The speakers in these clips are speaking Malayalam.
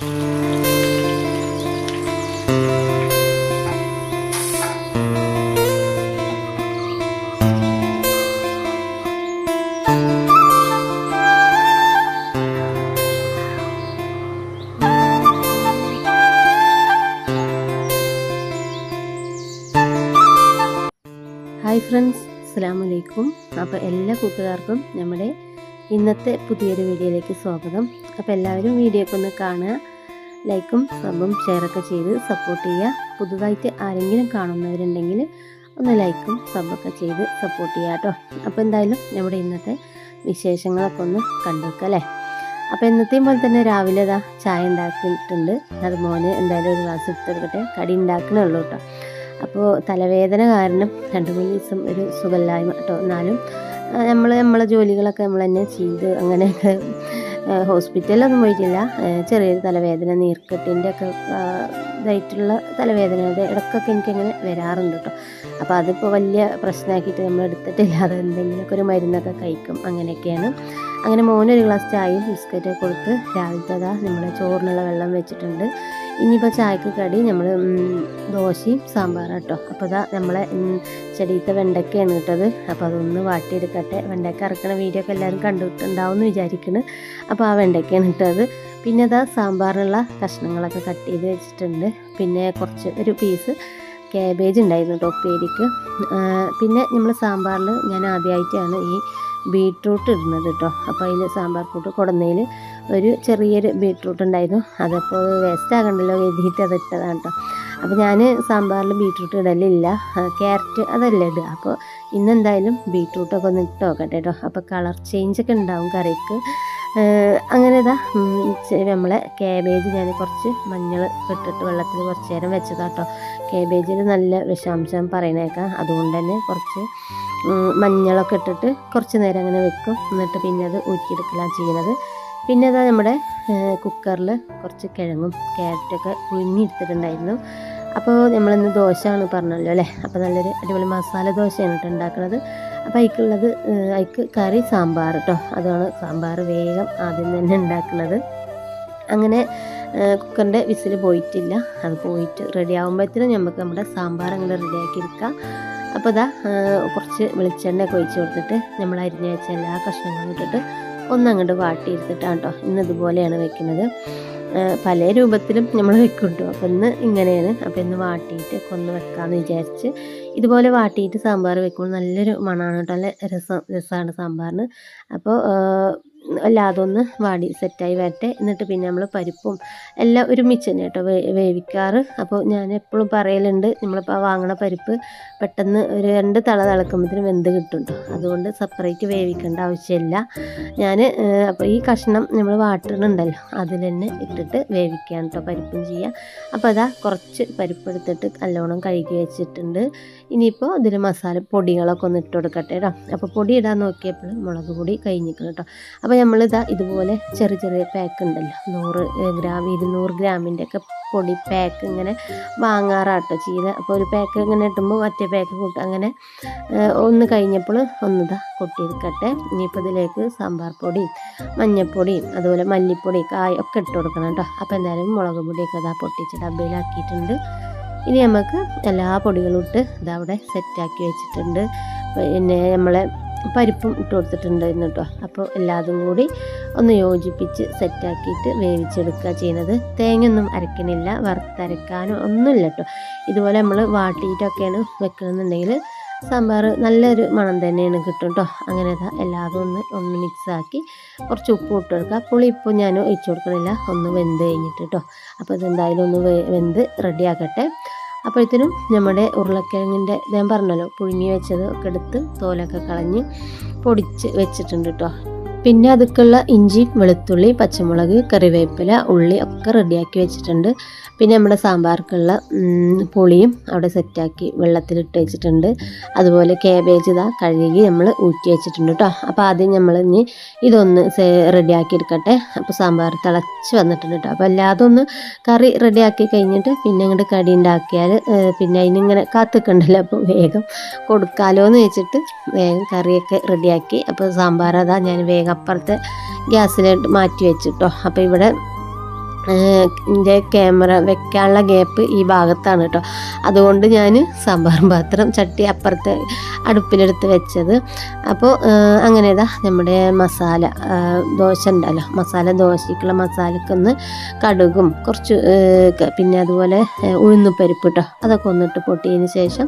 ഹായ് ഫ്രണ്ട്സ് അപ്പോൾ എല്ലാ കൂട്ടുകാർക്കും നമ്മുടെ ഇന്നത്തെ പുതിയൊരു വീഡിയോയിലേക്ക് സ്വാഗതം. അപ്പോൾ എല്ലാവരും വീഡിയോ ഒക്കെ ഒന്ന് കാണുക. ലൈക്കും സബും ഷെയറൊക്കെ ചെയ്ത് സപ്പോർട്ട് ചെയ്യുക. പുതുതായിട്ട് ആരെങ്കിലും കാണുന്നവരുണ്ടെങ്കിൽ ഒന്ന് ലൈക്കും സബൊക്കെ ചെയ്ത് സപ്പോർട്ട് ചെയ്യുക കേട്ടോ. അപ്പോൾ എന്തായാലും നമ്മുടെ ഇന്നത്തെ വിശേഷങ്ങളൊക്കെ ഒന്ന് കണ്ടുവെക്കാം അല്ലേ? അപ്പോൾ എന്നത്തെയും പോലെ തന്നെ രാവിലെ ഇതാ ചായ ഉണ്ടാക്കിയിട്ടുണ്ട്. അത് മോന് എന്തായാലും ഒരു ഗ്ലാസ് എടുത്തെടുക്കട്ടെ കടി ഉണ്ടാക്കണേ ഉള്ളൂ കേട്ടോ. അപ്പോൾ തലവേദന കാരണം രണ്ട് മൂന്ന് ദിവസം ഒരു സുഖമില്ലായ്മ കേട്ടോ. എന്നാലും നമ്മൾ നമ്മളെ ജോലികളൊക്കെ നമ്മൾ തന്നെ ചെയ്ത് അങ്ങനെയൊക്കെ ഹോസ്പിറ്റലിലൊന്നും പോയിട്ടില്ല. ചെറിയൊരു തലവേദന നീർക്കെട്ടിന്റെ ഒക്കെ ഇതായിട്ടുള്ള തലവേദന അത് ഇടയ്ക്കൊക്കെ എനിക്കങ്ങനെ വരാറുണ്ട് കേട്ടോ അപ്പോൾ അതിപ്പോൾ വലിയ പ്രശ്നമാക്കിയിട്ട് നമ്മൾ എടുത്തിട്ടില്ല. അത് എന്തെങ്കിലുമൊക്കെ ഒരു മരുന്നൊക്കെ കഴിക്കും. അങ്ങനെയൊക്കെയാണ്. അങ്ങനെ മോനൊരു ഗ്ലാസ് ചായയും ബിസ്ക്കറ്റൊക്കെ കൊടുത്ത് രാവിലത്തെ അതാ നമ്മുടെ ചോറിനുള്ള വെള്ളം വെച്ചിട്ടുണ്ട്. ഇനിയിപ്പോൾ ചായക്ക് കടി നമ്മൾ ദോശയും സാമ്പാറും കേട്ടോ അപ്പോൾ ഇതാ നമ്മളെ ചെടിയത്തെ വെണ്ടയ്ക്കയാണ് കിട്ടത് അപ്പോൾ അതൊന്ന് വാട്ടിയെടുക്കട്ടെ. വെണ്ടയ്ക്ക ഇറക്കണ വീഡിയോ ഒക്കെ എല്ലാവരും കണ്ടിട്ടുണ്ടാവും എന്ന് വിചാരിക്കുന്നു അപ്പോൾ ആ വെണ്ടയ്ക്കയാണ് ഇട്ടത്. പിന്നെ അതാ സാമ്പാറിനുള്ള കഷ്ണങ്ങളൊക്കെ കട്ട് ചെയ്ത് വെച്ചിട്ടുണ്ട്. പിന്നെ കുറച്ച് ഒരു പീസ് ക്യാബേജ് ഉണ്ടായിരുന്നു കേട്ടോ ഉപ്പേരിക്ക്. പിന്നെ നമ്മൾ സാമ്പാറിൽ ഞാൻ ആദ്യമായിട്ടാണ് ഈ ബീട്രൂട്ട് ഇടുന്നത് കേട്ടോ. അപ്പോൾ അതിൽ സാമ്പാർ കൂട്ട് കൊടുന്നതിൽ ഒരു ചെറിയൊരു ബീട്രൂട്ട് ഉണ്ടായിരുന്നു. അതപ്പോൾ വേസ്റ്റ് ആകണ്ടല്ലോ എഴുതിയിട്ട് അത് ഇട്ടതാണ് കേട്ടോ അപ്പോൾ ഞാൻ സാമ്പാറിൽ ബീട്രൂട്ട് ഇടലില്ല. ക്യാരറ്റ് അതല്ല ഇടുക. അപ്പോൾ ഇന്നെന്തായാലും ബീട്രൂട്ടൊക്കെ ഒന്ന് ഇട്ട് നോക്കട്ടെ കേട്ടോ അപ്പോൾ കളർ ചേഞ്ച് ഒക്കെ ഉണ്ടാവും കറിക്ക്. അങ്ങനെ ഇതാ നമ്മളെ കാബേജ് ഞാൻ കുറച്ച് മഞ്ഞൾ ഇട്ടിട്ട് വെള്ളത്തിൽ കുറച്ച് നേരം വെച്ചതാട്ടോ കാബേജിൽ നല്ല വിഷാംശം പറയണേക്കാം. അതുകൊണ്ട് തന്നെ കുറച്ച് മഞ്ഞളൊക്കെ ഇട്ടിട്ട് കുറച്ച് നേരം അങ്ങനെ വെക്കും. എന്നിട്ട് പിന്നെ അത് ഊറ്റിയെടുക്കലാണ് ചെയ്യുന്നത്. പിന്നെ അതാ നമ്മുടെ കുക്കറിൽ കുറച്ച് കിഴങ്ങും ക്യാരറ്റൊക്കെ പുഴുങ്ങിയെടുത്തിട്ടുണ്ടായിരുന്നു. അപ്പോൾ നമ്മളിന്ന് ദോശയാണ് പറഞ്ഞല്ലോ അല്ലേ? അപ്പോൾ നല്ലൊരു അടിപൊളി മസാല ദോശയാണ് കേട്ടോ ഉണ്ടാക്കുന്നത് അപ്പോൾ അതിക്കുള്ളത് അതിക്ക് കറി സാമ്പാർ കേട്ടോ അതാണ് സാമ്പാർ വേഗം ആദ്യം തന്നെ ഉണ്ടാക്കുന്നത് അങ്ങനെ കുക്കറിന്റെ വിസിൽ പോയിട്ടില്ല. അത് പോയിട്ട് റെഡി ആകുമ്പോഴത്തേനും നമുക്ക് നമ്മുടെ സാമ്പാർ അങ്ങനെ റെഡിയാക്കി എടുക്കാം. അപ്പോൾ ഇതാ കുറച്ച് വെളിച്ചെണ്ണ ഒക്കെ ഒഴിച്ച് കൊടുത്തിട്ട് നമ്മൾ അരിഞ്ഞ് വെച്ച എല്ലാ കഷ്ണങ്ങളും ഇട്ടിട്ട് ഒന്നങ്ങോട്ട് വാട്ടിയെടുത്തിട്ടാണ് കേട്ടോ ഇന്ന് ഇതുപോലെയാണ് വെക്കുന്നത് പല രൂപത്തിലും നമ്മൾ വെക്കും അപ്പം ഇന്ന് ഇങ്ങനെയാണ്. അപ്പം ഇന്ന് വാട്ടിയിട്ട് കൊന്ന് വെക്കാമെന്ന് വിചാരിച്ച് ഇതുപോലെ വാട്ടിയിട്ട് സാമ്പാർ വെക്കുമ്പോൾ നല്ലൊരു മണമാണ് കേട്ടോ. നല്ല രസം രസമാണ് സാമ്പാറിന്. അപ്പോൾ അല്ലാതെ ഒന്ന് വാടി സെറ്റായി വരട്ടെ. എന്നിട്ട് പിന്നെ നമ്മൾ പരിപ്പും എല്ലാം ഒരുമിച്ച് തന്നെ കേട്ടോ വേവിക്കാറ്. അപ്പോൾ ഞാൻ എപ്പോഴും പറയലുണ്ട് നമ്മളിപ്പോൾ വാങ്ങണ പരിപ്പ് പെട്ടെന്ന് ഒരു രണ്ട് തള തിളക്കുമ്പോഴത്തേനും വെന്ത് കിട്ടും അതുകൊണ്ട് സെപ്പറേറ്റ് വേവിക്കേണ്ട ആവശ്യമില്ല. ഞാൻ അപ്പോൾ ഈ കഷ്ണം നമ്മൾ വാട്ടണുണ്ടല്ലോ അതിൽ തന്നെ ഇട്ടിട്ട് വേവിക്കുകയാണ് കേട്ടോ പരിപ്പും ചെയ്യുക അപ്പോൾ അതാ കുറച്ച് പരിപ്പ് എടുത്തിട്ട് നല്ലോണം കഴുകി വെച്ചിട്ടുണ്ട്. ഇനിയിപ്പോൾ ഇതിൽ മസാല പൊടികളൊക്കെ ഒന്ന് ഇട്ട് കൊടുക്കട്ടെ കേട്ടോ അപ്പോൾ പൊടി ഇടാൻ നോക്കിയപ്പോൾ മുളക് പൊടി കഴിഞ്ഞിരിക്കണം കേട്ടോ അപ്പോൾ നമ്മളിതാ ഇതുപോലെ ചെറിയ ചെറിയ പാക്ക് ഉണ്ടല്ലോ. നൂറ് ഗ്രാം ഇരുന്നൂറ് ഗ്രാമിന്റെ ഒക്കെ പൊടി പാക്ക് ഇങ്ങനെ വാങ്ങാറാട്ടോ ചെയ്ത്. അപ്പോൾ ഒരു പാക്ക് ഇങ്ങനെ ഇട്ടുമ്പോൾ മറ്റേ പാക്ക് കൂട്ടും അങ്ങനെ ഒന്ന് കഴിഞ്ഞപ്പോൾ ഒന്നിതാ കൊട്ടിയെടുക്കട്ടെ. ഇനിയിപ്പോൾ ഇതിലേക്ക് സാമ്പാർ പൊടിയും മഞ്ഞൾപ്പൊടിയും അതുപോലെ മല്ലിപ്പൊടി കായ ഒക്കെ ഇട്ട് കൊടുക്കണം കേട്ടോ. അപ്പോൾ എന്തായാലും മുളക് പൊടിയൊക്കെ ഇതാ പൊട്ടിച്ച് ഡബയിലാക്കിയിട്ടുണ്ട് ഇനി നമുക്ക് എല്ലാ പൊടികളും ഇട്ട് ഇതവിടെ സെറ്റാക്കി വെച്ചിട്ടുണ്ട്. പിന്നെ നമ്മളെ പരിപ്പും ഇട്ട് കൊടുത്തിട്ടുണ്ടായിരുന്നു കേട്ടോ. അപ്പോൾ എല്ലാതും കൂടി ഒന്ന് യോജിപ്പിച്ച് സെറ്റാക്കിയിട്ട് വേവിച്ചെടുക്കുക ചെയ്യുന്നത്. തേങ്ങയൊന്നും അരക്കണില്ല വറുത്തരക്കാനോ ഒന്നുമില്ല കേട്ടോ. ഇതുപോലെ നമ്മൾ വാട്ടിയിട്ടൊക്കെയാണ് വെക്കണമെന്നുണ്ടെങ്കിൽ സാമ്പാർ നല്ലൊരു മണം തന്നെയാണ് കിട്ടും കേട്ടോ. അങ്ങനെ എല്ലാതും ഒന്ന് ഒന്ന് മിക്സാക്കി കുറച്ച് ഉപ്പ് ഇട്ട് കൊടുക്കുക. പുളി ഇപ്പോൾ ഞാൻ ഒഴിച്ചു കൊടുക്കണില്ല ഒന്ന് വെന്ത് കഴിഞ്ഞിട്ട് കേട്ടോ. അപ്പോൾ ഇതെന്തായാലും ഒന്ന് വെന്ത് റെഡിയാക്കട്ടെ. അപ്പോഴത്തേനും നമ്മുടെ ഉരുളക്കിഴങ്ങിന്റെ ഞാൻ പറഞ്ഞല്ലോ പുഴുങ്ങി വെച്ചത് ഒക്കെ എടുത്ത് തോലൊക്കെ കളഞ്ഞ് പൊടിച്ച് വെച്ചിട്ടുണ്ട് കേട്ടോ പിന്നെ അതുക്കുള്ള ഇഞ്ചി വെളുത്തുള്ളി പച്ചമുളക് കറിവേപ്പില ഉള്ളി ഒക്കെ റെഡിയാക്കി വെച്ചിട്ടുണ്ട്. പിന്നെ നമ്മുടെ സാമ്പാർക്കുള്ള പുളിയും അവിടെ സെറ്റാക്കി വെള്ളത്തിലിട്ട് വെച്ചിട്ടുണ്ട്. അതുപോലെ കാബേജ് ഇതാ കഴുകി നമ്മൾ ഊറ്റി വെച്ചിട്ടുണ്ട് കേട്ടോ അപ്പോൾ ആദ്യം നമ്മൾ ഇനി ഇതൊന്ന് റെഡിയാക്കി എടുക്കട്ടെ. അപ്പോൾ സാമ്പാർ തിളച്ച് വന്നിട്ടുണ്ട് കേട്ടോ അപ്പോൾ അല്ലാതെ ഒന്ന് കറി റെഡിയാക്കി കഴിഞ്ഞിട്ട് പിന്നെ ഇങ്ങോട്ട് കടി ഉണ്ടാക്കിയാൽ പിന്നെ അതിനിങ്ങനെ കാത്തിക്കണ്ടല്ലോ. അപ്പോൾ വേഗം കൊടുക്കാലോ എന്ന് വെച്ചിട്ട് വേഗം കറിയൊക്കെ റെഡിയാക്കി. അപ്പോൾ സാമ്പാർ അതാ ഞാൻ വേഗം അപ്പുറത്തെ ഗ്യാസിലോട്ട് മാറ്റി വെച്ചിട്ടോ. അപ്പോൾ ഇവിടെ ക്യാമറ വെക്കാനുള്ള ഗ്യാപ്പ് ഈ ഭാഗത്താണ് കേട്ടോ അതുകൊണ്ട് ഞാൻ സാമ്പാർ പാത്രം ചട്ടി അപ്പുറത്തെ അടുപ്പിലെടുത്ത് വെച്ചത്. അപ്പോൾ അങ്ങനെ ഇതാ നമ്മുടെ മസാല ദോശ ഉണ്ടല്ലോ. മസാല ദോശയ്ക്കുള്ള മസാലക്കൊന്ന് കടുകും കുറച്ച് പിന്നെ അതുപോലെ ഉഴുന്ന് ഉഴുന്നുപരിപ്പ് കേട്ടോ അതൊക്കെ ഒന്നിട്ട് പൊട്ടിയതിന് ശേഷം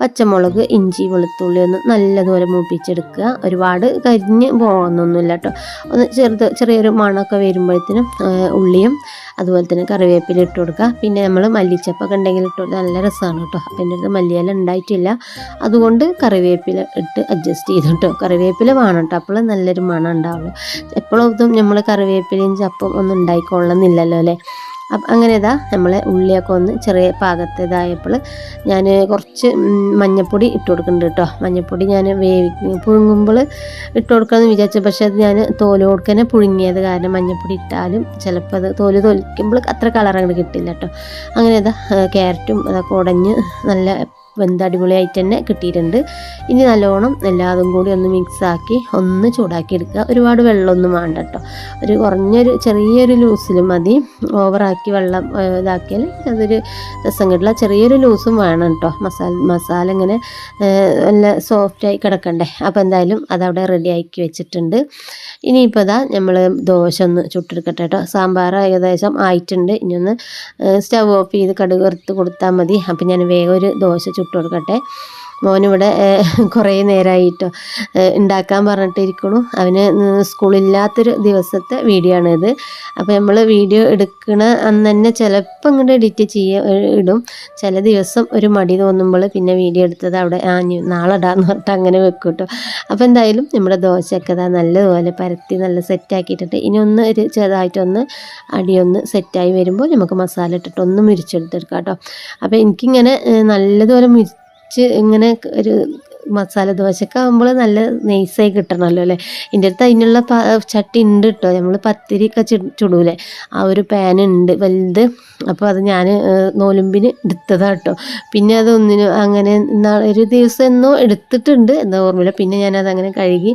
പച്ചമുളക് ഇഞ്ചി വെളുത്തുള്ളി ഒന്ന് നല്ലതുപോലെ മൂപ്പിച്ചെടുക്കുക. ഒരുപാട് കരിഞ്ഞ് പോകുന്നൊന്നുമില്ല കേട്ടോ ഒന്ന് ചെറുത് ചെറിയൊരു മണമൊക്കെ വരുമ്പോഴത്തേനും ഉള്ളിയും അതുപോലെ തന്നെ കറിവേപ്പില ഇട്ട് കൊടുക്കുക. പിന്നെ നമ്മൾ മല്ലിച്ചപ്പൊക്കെ ഉണ്ടെങ്കിൽ ഇട്ട് കൊടുക്കുക നല്ല രസമാണ് കേട്ടോ. അപ്പം എന്റെ അടുത്ത് മല്ലിയില ഉണ്ടായിട്ടില്ല. അതുകൊണ്ട് കറിവേപ്പില ഇട്ട് അഡ്ജസ്റ്റ് ചെയ്തു കേട്ടോ. കറിവേപ്പില വേണം കേട്ടോ. അപ്പോൾ നല്ലൊരു മണം ഉണ്ടാവുള്ളൂ. എപ്പോഴും നമ്മൾ കറിവേപ്പിലയും ചപ്പും ഒന്നും ഉണ്ടായിക്കൊള്ളുന്നില്ലല്ലോ അല്ലേ? അപ്പം അങ്ങനെ ഇതാ നമ്മളെ ഉള്ളിയൊക്കെ ഒന്ന് ചെറിയ പാകത്തേതായപ്പോൾ ഞാൻ കുറച്ച് മഞ്ഞപ്പൊടി ഇട്ട് കൊടുക്കുന്നുണ്ട് കേട്ടോ. മഞ്ഞപ്പൊടി ഞാൻ വേവി പുഴുങ്ങുമ്പോൾ ഇട്ട് കൊടുക്കാമെന്ന് വിചാരിച്ചു. പക്ഷേ അത് ഞാൻ തോലോട് തന്നെ പുഴുങ്ങിയത് കാരണം മഞ്ഞപ്പൊടി ഇട്ടാലും ചിലപ്പോൾ അത് തോൽ തൊലിക്കുമ്പോൾ അത്ര കളർ അങ്ങോട്ട് കിട്ടില്ല കേട്ടോ. അങ്ങനെ ഇതാ ക്യാരറ്റും അതൊക്കെ ഉടഞ്ഞ് നല്ല വെന്ത് അടിപൊളിയായിട്ട് തന്നെ കിട്ടിയിട്ടുണ്ട്. ഇനി നല്ലോണം എല്ലാതും കൂടി ഒന്ന് മിക്സാക്കി ഒന്ന് ചൂടാക്കി എടുക്കുക ഒരുപാട് വെള്ളമൊന്നും വേണ്ട കേട്ടോ ഒരു കുറഞ്ഞൊരു ചെറിയൊരു ലൂസിൽ മതി. ഓവറാക്കി വെള്ളം ഇതാക്കിയാൽ അതൊരു രസം കിട്ടില്ല. ചെറിയൊരു ലൂസും വേണം കേട്ടോ മസാല മസാല ഇങ്ങനെ നല്ല സോഫ്റ്റായി കിടക്കണ്ടേ. അപ്പോൾ എന്തായാലും അതവിടെ റെഡി ആക്കി വെച്ചിട്ടുണ്ട്. ഇനിയിപ്പോൾ ഇതാ നമ്മൾ ദോശ ഒന്ന് ചുട്ടെടുക്കട്ടെ കേട്ടോ സാമ്പാർ ഏകദേശം ആയിട്ടുണ്ട്. ഇനി ഒന്ന് സ്റ്റവ് ഓഫ് ചെയ്ത് കടുക് കൊടുത്താൽ മതി. അപ്പം ഞാൻ വേഗം ഒരു ദോശ ചുട്ട് കൊടുക്കട്ടെ. മോനിവിടെ കുറേ നേരമായിട്ടോ ഉണ്ടാക്കാൻ പറഞ്ഞിട്ടിരിക്കണു. അവന് സ്കൂളില്ലാത്തൊരു ദിവസത്തെ വീഡിയോ ആണിത് അപ്പോൾ നമ്മൾ വീഡിയോ എടുക്കണ അന്ന് തന്നെ ചിലപ്പോൾ ഇങ്ങോട്ട് എഡിറ്റ് ചെയ്യ ഇടും. ചില ദിവസം ഒരു മടി തോന്നുമ്പോൾ പിന്നെ വീഡിയോ എടുത്തത് അവിടെ ആ നാളെ പറഞ്ഞിട്ട് അങ്ങനെ വെക്കും കേട്ടോ അപ്പോൾ എന്തായാലും നമ്മുടെ ദോശയൊക്കെ അതാ നല്ലതുപോലെ പരത്തി നല്ല സെറ്റാക്കിയിട്ടിട്ട് ഇനി ഒന്ന് ഒരു ചെറുതായിട്ടൊന്ന് അടിയൊന്ന് സെറ്റായി വരുമ്പോൾ നമുക്ക് മസാല ഇട്ടിട്ട് ഒന്ന് മുരിച്ചെടുത്തെടുക്കാം കേട്ടോ അപ്പോൾ എനിക്കിങ്ങനെ നല്ലതുപോലെ മുരിച്ച് ഇങ്ങനെ ഒരു മസാല ദോശയൊക്കെ ആകുമ്പോൾ നല്ല നൈസായി കിട്ടണമല്ലോ അല്ലേ? എന്റെ അടുത്ത് അതിനുള്ള ചട്ടി ഉണ്ട് കേട്ടോ നമ്മൾ പത്തിരിയൊക്കെ ചുടൂലേ. ആ ഒരു പാൻ ഉണ്ട് വലുത് അപ്പോൾ അത് ഞാൻ നോലുമ്പിന് എടുത്തതാണ് കേട്ടോ പിന്നെ അതൊന്നിനും അങ്ങനെ ഒരു ദിവസം എന്നോ എടുത്തിട്ടുണ്ട് എന്താ ഓർമ്മയില്ല. പിന്നെ ഞാനത് അങ്ങനെ കഴുകി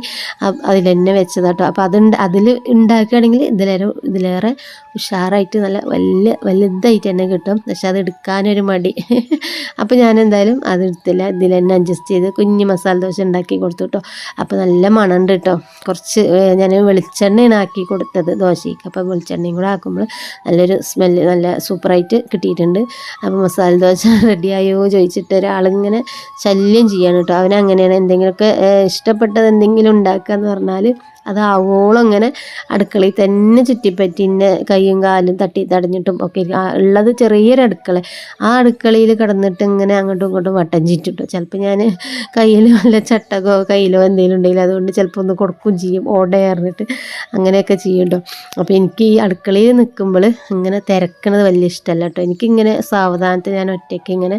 അതിൽ തന്നെ വെച്ചതാട്ടോ അപ്പോൾ അതുണ്ട് അതിൽ ഉണ്ടാക്കുകയാണെങ്കിൽ ഇതിലേറെ ഇതിലേറെ ഉഷാറായിട്ട് നല്ല വലിയ വലുതായിട്ട് തന്നെ കിട്ടും. പക്ഷെ അത് എടുക്കാനൊരു മടി. അപ്പോൾ ഞാൻ എന്തായാലും അത് എടുത്തില്ല. ഇതിൽ തന്നെ അഡ്ജസ്റ്റ് ചെയ്ത് കുഞ്ഞ് മസാല ദോശ ഉണ്ടാക്കി കൊടുത്തു കേട്ടോ അപ്പോൾ നല്ല മണമുണ്ട് കേട്ടോ കുറച്ച് ഞാൻ വെളിച്ചെണ്ണയാണ് ആക്കി കൊടുത്തത് ദോശയ്ക്ക്. അപ്പോൾ വെളിച്ചെണ്ണയും കൂടെ ആക്കുമ്പോൾ നല്ലൊരു സ്മെല്ല് നല്ല സൂപ്പറായിട്ട് കിട്ടിയിട്ടുണ്ട്. അപ്പോൾ മസാല ദോശ റെഡിയായോ ചോദിച്ചിട്ട് ഒരാളിങ്ങനെ ശല്യം ചെയ്യാണ് കേട്ടോ അവനങ്ങനെയാണ് എന്തെങ്കിലുമൊക്കെ ഇഷ്ടപ്പെട്ടത് എന്തെങ്കിലും ഉണ്ടാക്കുക എന്ന് പറഞ്ഞാൽ അത് ആവോളം ഇങ്ങനെ അടുക്കളയിൽ തന്നെ ചുറ്റിപ്പറ്റി ഇന്നെ കൈയും കാലും തട്ടി തടഞ്ഞിട്ടും ഒക്കെ ഉള്ളത് ചെറിയൊരു അടുക്കള. ആ അടുക്കളയിൽ കിടന്നിട്ട് ഇങ്ങനെ അങ്ങോട്ടും ഇങ്ങോട്ടും വട്ടം ചുറ്റിട്ടു. ചിലപ്പോൾ ഞാൻ കയ്യിൽ വല്ല ചട്ടകോ കയ്യിലോ എന്തെങ്കിലും ഉണ്ടെങ്കിൽ അതുകൊണ്ട് ചിലപ്പോൾ ഒന്ന് കൊടുക്കും ചെയ്യും ഓടയറിഞ്ഞിട്ട് അങ്ങനെയൊക്കെ ചെയ്യും കേട്ടോ അപ്പോൾ എനിക്ക് ഈ അടുക്കളയിൽ നിൽക്കുമ്പോൾ ഇങ്ങനെ തിരക്കണത് വലിയ ഇഷ്ടമല്ല കേട്ടോ. എനിക്കിങ്ങനെ സാവധാനത്തിൽ ഞാൻ ഒറ്റയ്ക്ക് ഇങ്ങനെ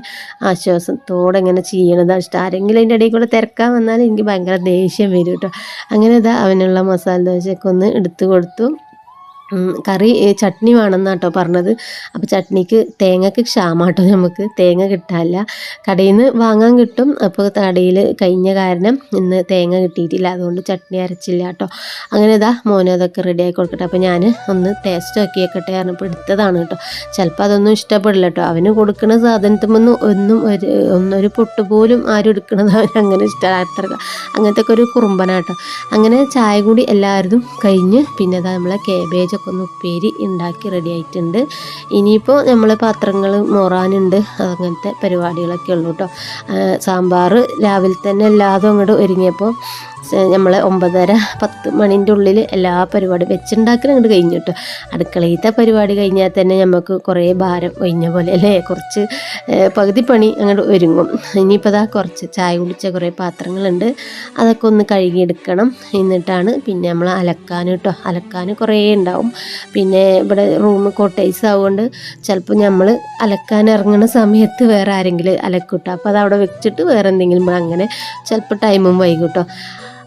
ആശ്വാസത്തോടെ ഇങ്ങനെ ചെയ്യണതാണ് ഇഷ്ടം. ആരെങ്കിലും അതിന്റെ ഇടയിൽ കൂടെ തിരക്കാൻ വന്നാൽ എനിക്ക് ഭയങ്കര ദേഷ്യം വരും കേട്ടോ. അങ്ങനെ ഇതാ അവനുള്ള മസാല ദോശയൊക്കെ ഒന്ന് എടുത്തു കൊടുത്തു. കറി ചട്നി വേണമെന്നാണ് കേട്ടോ പറഞ്ഞത്. അപ്പോൾ ചട്നിക്ക് തേങ്ങക്ക് ക്ഷാമാട്ടോ നമുക്ക്. തേങ്ങ കിട്ടാനില്ല. കടയിൽ നിന്ന് വാങ്ങാൻ കിട്ടും. അപ്പോൾ കടയിൽ കഴിഞ്ഞ കാരണം ഇന്ന് തേങ്ങ കിട്ടിയിട്ടില്ല. അതുകൊണ്ട് ചട്നി അരച്ചില്ല കേട്ടോ അങ്ങനെ ഇതാ മോനെ അതൊക്കെ റെഡി ആക്കി കൊടുക്കട്ടെ. അപ്പോൾ ഞാൻ ഒന്ന് ടേസ്റ്റ് ആക്കി വെക്കട്ടെ പറഞ്ഞപ്പോൾ എടുത്തതാണ് കേട്ടോ. ചിലപ്പോൾ അതൊന്നും ഇഷ്ടപ്പെടില്ല കേട്ടോ. അവന് കൊടുക്കുന്ന സാധനത്തുമൊന്നും ഒന്നും ഒരു ഒന്നൊരു പൊട്ട് പോലും ആരും എടുക്കണത് അവന് അങ്ങനെ ഇഷ്ടമാത്ര അങ്ങനത്തെ ഒക്കെ ഒരു കുറുമ്പനാട്ടോ. അങ്ങനെ ചായ കൂടി എല്ലാവരും കഴിഞ്ഞ് പിന്നെ അതാ നമ്മളെ കേബേജൊക്കെ ഒന്ന് ഉപ്പേരി ഉണ്ടാക്കി റെഡി ആയിട്ടുണ്ട്. ഇനിയിപ്പോൾ നമ്മൾ പാത്രങ്ങൾ മോറാനുണ്ട്. അങ്ങനത്തെ പരിപാടികളൊക്കെ ഉള്ളൂ കേട്ടോ സാമ്പാർ രാവിലെ തന്നെ എല്ലാതും അങ്ങോട്ട് ഒരുങ്ങിയപ്പോൾ നമ്മൾ ഒമ്പതര പത്ത് മണിന്റെ ഉള്ളിൽ എല്ലാ പരിപാടി വെച്ചുണ്ടാക്കൽ അങ്ങോട്ട് കഴിഞ്ഞു കേട്ടോ അടുക്കളയിലത്തെ പരിപാടി കഴിഞ്ഞാൽ തന്നെ നമുക്ക് കുറേ ഭാരം ഒഴിഞ്ഞ പോലെ അല്ലേ? കുറച്ച് പകുതി പണി അങ്ങോട്ട് ഒരുങ്ങും. ഇനിയിപ്പോൾ അതാ കുറച്ച് ചായ കുടിച്ച കുറേ പാത്രങ്ങളുണ്ട്. അതൊക്കെ ഒന്ന് കഴുകിയെടുക്കണം. എന്നിട്ടാണ് പിന്നെ നമ്മൾ അലക്കാൻ കേട്ടോ അലക്കാൻ കുറേ ഉണ്ടാവും. പിന്നെ ഇവിടെ റൂം കോട്ടേഴ്സ് ആവുകൊണ്ട് ചിലപ്പോൾ നമ്മൾ അലക്കാൻ ഇറങ്ങുന്ന സമയത്ത് വേറെ ആരെങ്കിലും അലക്കൂട്ടോ. അപ്പോൾ അത് അവിടെ വെച്ചിട്ട് വേറെ എന്തെങ്കിലും അങ്ങനെ ചിലപ്പോൾ ടൈമും വൈകും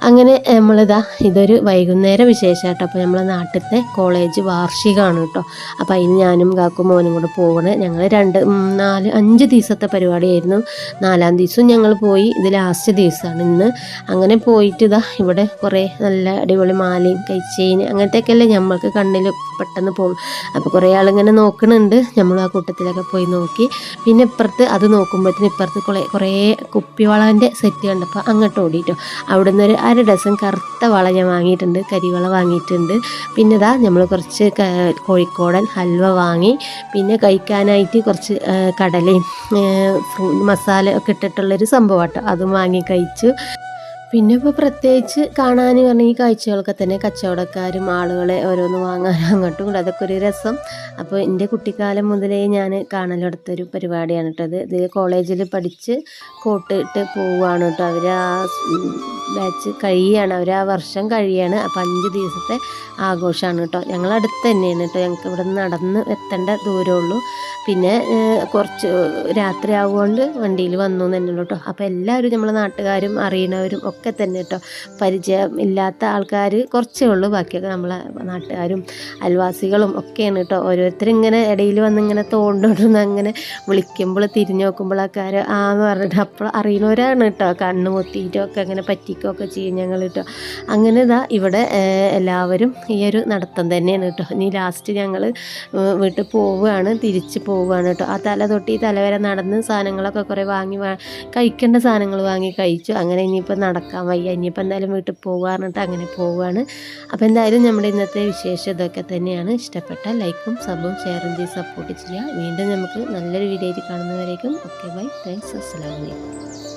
അങ്ങനെ നമ്മളിതാ ഇതൊരു വൈകുന്നേര കേട്ടോ അപ്പോൾ നമ്മളെ നാട്ടിലത്തെ കോളേജ് വാർഷികമാണ് കേട്ടോ അപ്പോൾ അതിന് ഞാനും കാക്കും മോനും കൂടെ പോകണേ ഞങ്ങൾ രണ്ട് നാല് അഞ്ച് ദിവസത്തെ പരിപാടിയായിരുന്നു. നാലാം ദിവസവും ഞങ്ങൾ പോയി. ഇത് ലാസ്റ്റ് ദിവസമാണ് ഇന്ന്. അങ്ങനെ പോയിട്ട് ഇതാ ഇവിടെ കുറേ നല്ല അടിപൊളി മാലയും കൈച്ചെയിൻ അങ്ങനത്തെയൊക്കെയല്ലേ നമ്മൾക്ക് കണ്ണിൽ പെട്ടെന്ന് പോകും അപ്പോൾ കുറേ ആളിങ്ങനെ നോക്കണുണ്ട്. നമ്മൾ ആ കൂട്ടത്തിലൊക്കെ പോയി നോക്കി. പിന്നെ ഇപ്പുറത്ത് അത് നോക്കുമ്പോഴത്തേന് ഇപ്പുറത്ത് കുറേ കുറേ കുപ്പിവളന്റെ സെറ്റ് കണ്ടപ്പോൾ അങ്ങോട്ട് ഓടിയിട്ടോ അവിടെ നിന്ന് ഒരു അര ഡസൻ കറുത്ത വള ഞാൻ വാങ്ങിയിട്ടുണ്ട് കരിവള വാങ്ങിയിട്ടുണ്ട്. പിന്നെ ഇതാ നമ്മൾ കുറച്ച് കോഴിക്കോടൻ ഹൽവ വാങ്ങി. പിന്നെ കഴിക്കാനായിട്ട് കുറച്ച് കടലയും മസാല ഒക്കെ ഇട്ടിട്ടുള്ളൊരു സംഭവമാട്ടോ അതും വാങ്ങി കഴിച്ചു. പിന്നെ ഇപ്പോൾ പ്രത്യേകിച്ച് കാണാൻ പറഞ്ഞ ഈ കാഴ്ചകളൊക്കെ തന്നെ കച്ചവടക്കാരും ആളുകളെ ഓരോന്ന് വാങ്ങാനും അങ്ങോട്ടും കൂടെ അതൊക്കെ ഒരു രസം. അപ്പോൾ എന്റെ കുട്ടിക്കാലം മുതലേ ഞാൻ കാണലെടുത്തൊരു പരിപാടിയാണ് കേട്ടത് ഇത് കോളേജിൽ പഠിച്ച് കോട്ട് ഇട്ട് പോവുകയാണ് കേട്ടോ. അവർ ആ ബാച്ച് കഴിയാണ്. അവർ ആ വർഷം കഴിയാണ്. അപ്പോൾ അഞ്ച് ദിവസത്തെ ആഘോഷമാണ് കേട്ടോ. ഞങ്ങൾ അടുത്ത് തന്നെയാണ് കേട്ടോ. ഞങ്ങൾക്ക് ഇവിടെ നിന്ന് നടന്ന് എത്തേണ്ട ദൂരമുള്ളൂ. പിന്നെ കുറച്ച് രാത്രി ആവുകൊണ്ട് വണ്ടിയിൽ വന്നു തന്നെയുള്ളൂ കേട്ടോ. അപ്പോൾ എല്ലാവരും നമ്മളെ നാട്ടുകാരും അറിയണവരും ഒക്കെ തന്നെ കേട്ടോ പരിചയം ഇല്ലാത്ത ആൾക്കാർ കുറച്ചേ ഉള്ളൂ. ബാക്കിയൊക്കെ നമ്മളെ നാട്ടുകാരും അയൽവാസികളും ഒക്കെയാണ് കേട്ടോ ഓരോരുത്തരും ഇങ്ങനെ ഇടയിൽ വന്ന് ഇങ്ങനെ തോണ്ടുകൊണ്ടിരുന്ന് അങ്ങനെ വിളിക്കുമ്പോൾ തിരിഞ്ഞു നോക്കുമ്പോഴൊക്കെ ആ എന്ന് പറഞ്ഞിട്ട് അപ്പോൾ അറിയുന്നവരാണ് കേട്ടോ കണ്ണ് പൊത്തിയിട്ടും ഒക്കെ അങ്ങനെ പറ്റിക്കുകയൊക്കെ ചെയ്യും ഞങ്ങൾ കേട്ടോ അങ്ങനെ ഇതാ ഇവിടെ എല്ലാവരും ഈ ഒരു നടത്തം തന്നെയാണ് കേട്ടോ ഇനി ലാസ്റ്റ് ഞങ്ങൾ വീട്ടിൽ പോവുകയാണ് തിരിച്ച് പോവുകയാണ് കേട്ടോ ആ തല തൊട്ട് ഈ തല വരെ നടന്ന് സാധനങ്ങളൊക്കെ കുറേ വാങ്ങി കഴിക്കേണ്ട സാധനങ്ങൾ വാങ്ങി കഴിച്ചു. അങ്ങനെ ഇനിയിപ്പോൾ നടക്കാൻ വയ്യ. ഇനിയിപ്പോൾ എന്തായാലും വീട്ടിൽ പറഞ്ഞിട്ട് അങ്ങനെ പോവുകയാണ്. അപ്പോൾ എന്തായാലും നമ്മുടെ ഇന്നത്തെ വിശേഷം ഇതൊക്കെ തന്നെയാണ്. ഇഷ്ടപ്പെട്ട ലൈക്കും സബും ഷെയറും ചെയ്ത് സപ്പോർട്ട് ചെയ്യുക. വീണ്ടും നമുക്ക് നല്ലൊരു വീഡിയോ കാണുന്നവരേക്കും ഓക്കെ ബൈ താങ്ക്സ് അസ്സാം